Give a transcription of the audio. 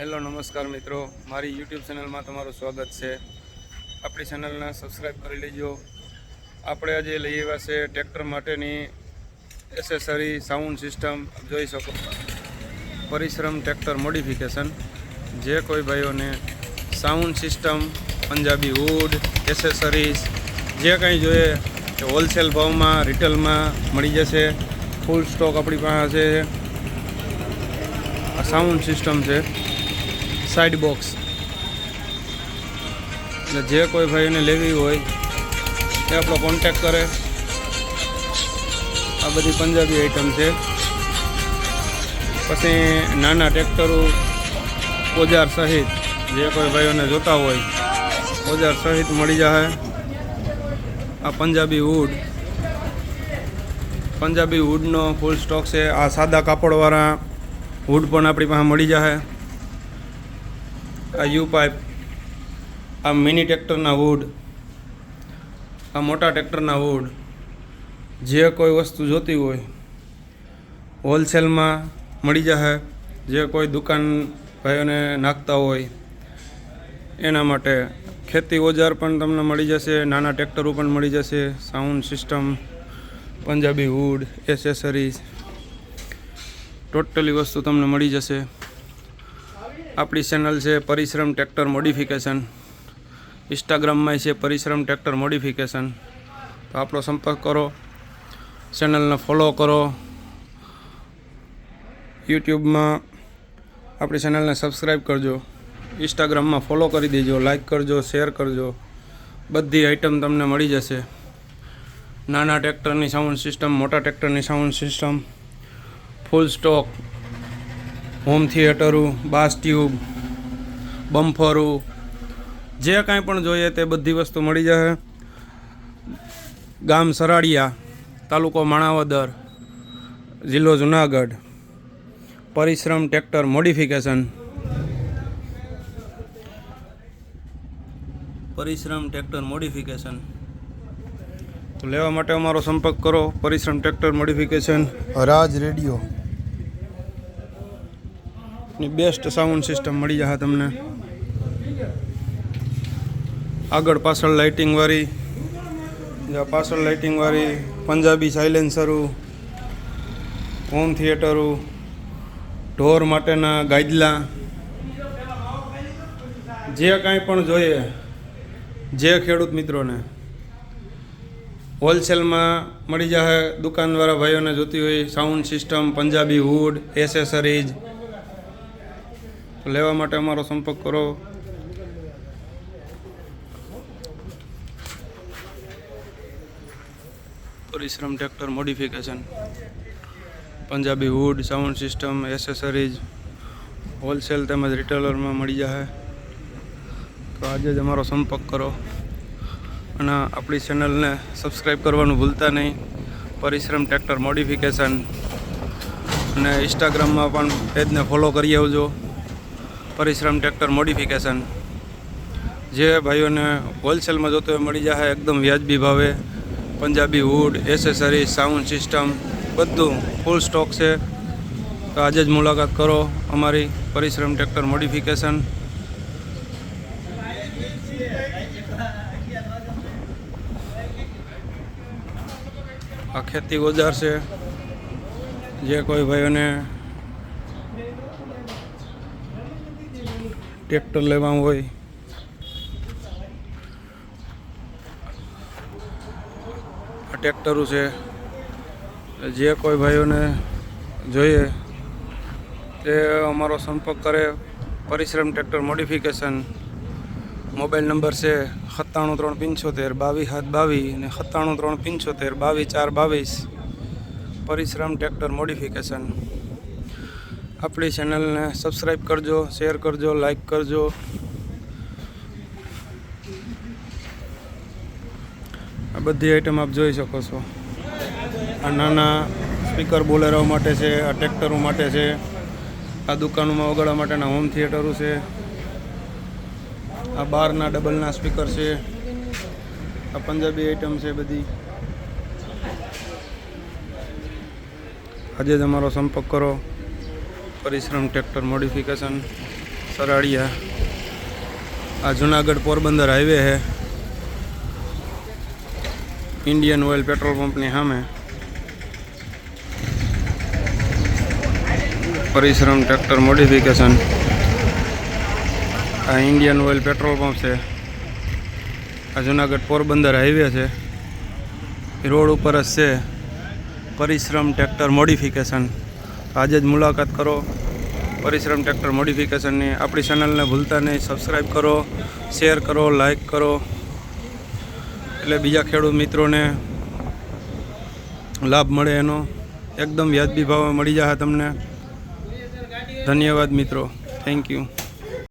Hello, નમસ્કાર મિત્રો. મારી યુટ્યુબ ચેનલમાં તમારું સ્વાગત છે. આપણી ચેનલને સબસ્ક્રાઈબ કરી લેજો. આપણે આજે લઈ આવ્યા છે ટ્રેક્ટર માટેની એસેસરી સાઉન્ડ સિસ્ટમ જોઈ શકો પરિશ્રમ ટ્રેક્ટર મોડિફિકેશન જે કોઈ ભાઈઓને sound system Punjabi wood accessories જે કંઈ જોઈએ એ હોલસેલ ભાવમાં રિટેલમાં મળી જશે. ફૂલ સ્ટોક આપણી પાસે છે. સાઉન્ડ સિસ્ટમ છે. સાઈડ બોક્સ એટલે જે કોઈ ભાઈને લેવી હોય, એ આપણો કોન્ટેક કરે. આ બધી પંજાબી આઈટમ છે. પછી નાના ટ્રેક્ટરો ઓજાર સહિત, જે કોઈ ભાઈઓને જોતા હોય, ઓજાર સહિત મળી જાય આ પંજાબી વુડ પંજાબી વુડનો ફૂલ સ્ટોક છે. આ સાદા કાપડવાળા વુડ પણ આપણી પાસે મળી જશે આ યુ પાઇપ આ મિની ટ્રેક્ટરના વુડ આ મોટા ટ્રેક્ટરના વુડ જે કોઈ વસ્તુ જોતી હોય, હોલસેલમાં મળી જશે જે કોઈ દુકાન ભાઈઓને નાખતા હોય, એના માટે ખેતી ઓજાર પણ તમને મળી જશે, નાના ટ્રેક્ટરો પણ મળી જશે, sound system, Punjabi wood accessories totally વસ્તુ તમને મળી જશે. આપણી ચેનલ છે પરિશ્રમ ટ્રેક્ટર મોડિફિકેશન ઇન્સ્ટાગ્રામમાં છે પરિશ્રમ ટ્રેક્ટર મોડિફિકેશન તો આપણો સંપર્ક કરો ચેનલને ફોલો કરો. યુટ્યુબમાં આપણી ચેનલને સબસ્ક્રાઈબ કરજો. ઇન્સ્ટાગ્રામમાં ફોલો કરી દેજો લાઇક કરજો શેર કરજો. બધી આઈટમ તમને મળી જશે. નાના ટ્રેક્ટરની સાઉન્ડ સિસ્ટમ મોટા ટ્રેક્ટરની sound system full stock home થિયેટરું, bass tube, બમ્ફરું, જે કાંઈ પણ જોઈએ તે બધી વસ્તુ મળી જશે. ગામ સરાડિયા તાલુકો માણાવદર, જિલ્લો Junagadh. Parishram tractor modification. Parishram tractor modification. તો લેવા માટે અમારો સંપર્ક કરો. Parishram tractor modification. Raj radio. ની બેસ્ટ સાઉન્ડ સિસ્ટમ મળી જશે તમને. આગળ પાછળ લાઇટિંગવાળી પાછળ લાઇટિંગવાળી પંજાબી સાયલેન્સરું હોમ થિયેટરું ઢોર માટેના ગાદલા, જે કાંઈ પણ જોઈએ, જે ખેડૂત મિત્રોને. હોલસેલમાં મળી જશે દુકાનવાળા ભાઈઓને જોતી હોય sound system Punjabi hood accessories લેવા માટે અમારો સંપર્ક કરો. Parishram tractor modification. Punjabi wood sound system accessories wholesale તેમજ રિટેલરમાં મળી જશે તો આજે જ અમારો સંપર્ક કરો. અને આપણી ચેનલને સબસ્ક્રાઈબ કરવાનું ભૂલતા નહીં. પરિશ્રમ ટ્રેક્ટર મોડિફિકેશન. અને ઇન્સ્ટાગ્રામમાં પણ પેજને ફોલો કરી આવજો. પરિશ્રમ ટ્રેક્ટર મોડિફિકેશન. જે ભાઈઓને હોલસેલમાં જોતો હોય મળી જાય એકદમ વ્યાજબી ભાવે. Punjabi hood accessory sound system બધું ફૂલ સ્ટોક છે. તો આજે જ મુલાકાત કરો અમારી પરિશ્રમ ટ્રેક્ટર મોડિફિકેશન. આ ખેતી ઓજાર છે. જે કોઈ ભાઈઓને ટ્રેક્ટર લેવા હોય. આ ટ્રેક્ટરો છે. જે કોઈ ભાઈઓને જોઈએ, તે અમારો સંપર્ક કરે. પરિશ્રમ ટ્રેક્ટર મોડિફિકેશન. મોબાઈલ નંબર છે સત્તાણું ત્રણ પંચોતેર, બાવીસ સાત બાવીસ અને સત્તાણું ત્રણ પંચોતેર, બાવીસ ચાર બાવીસ. પરિશ્રમ ટ્રેક્ટર મોડિફિકેશન. આપણી ચેનલને સબસ્ક્રાઈબ કરજો, શેર કરજો લાઈક કરજો. આ બધી આઈટમ આપ જોઈ શકો છો. આ નાના સ્પીકર બોલેરો માટે છે, આ ટ્રેક્ટરો માટે છે, આ દુકાનોમાં વગાડવા માટેના હોમ થિયેટરો છે. આ બારના ડબલના સ્પીકર છે. આ પંજાબી આઈટમ છે બધી. આજે જ અમારો સંપર્ક કરો. પરિશ્રમ, ટ્રેક્ટર મોડિફિકેશન સરાડિયા આ જુનાગઢ પોરબંદર હાઈવે છે. ઇન્ડિયન ઓઇલ પેટ્રોલ પંપની સામે. Parishram, tractor modification. આ ઇન્ડિયન ઓઇલ પેટ્રોલ પંપ છે. આ જુનાગઢ પોરબંદર હાઈવે છે. રોડ ઉપર જ છે. પરિશ્રમ, ટ્રેક્ટર મોડિફિકેશન. આજે જ મુલાકાત કરો. પરિશ્રમ ટ્રેક્ટર મોડિફિકેશનની. આપણી ચેનલને ભૂલતા નહીં. સબસ્ક્રાઈબ કરો શેર કરો લાઈક કરો. એટલે બીજા ખેડૂત મિત્રોને લાભ મળે એનો. એકદમ વ્યાજબી ભાવે મળી જશે તમને. ધન્યવાદ મિત્રો. Thank you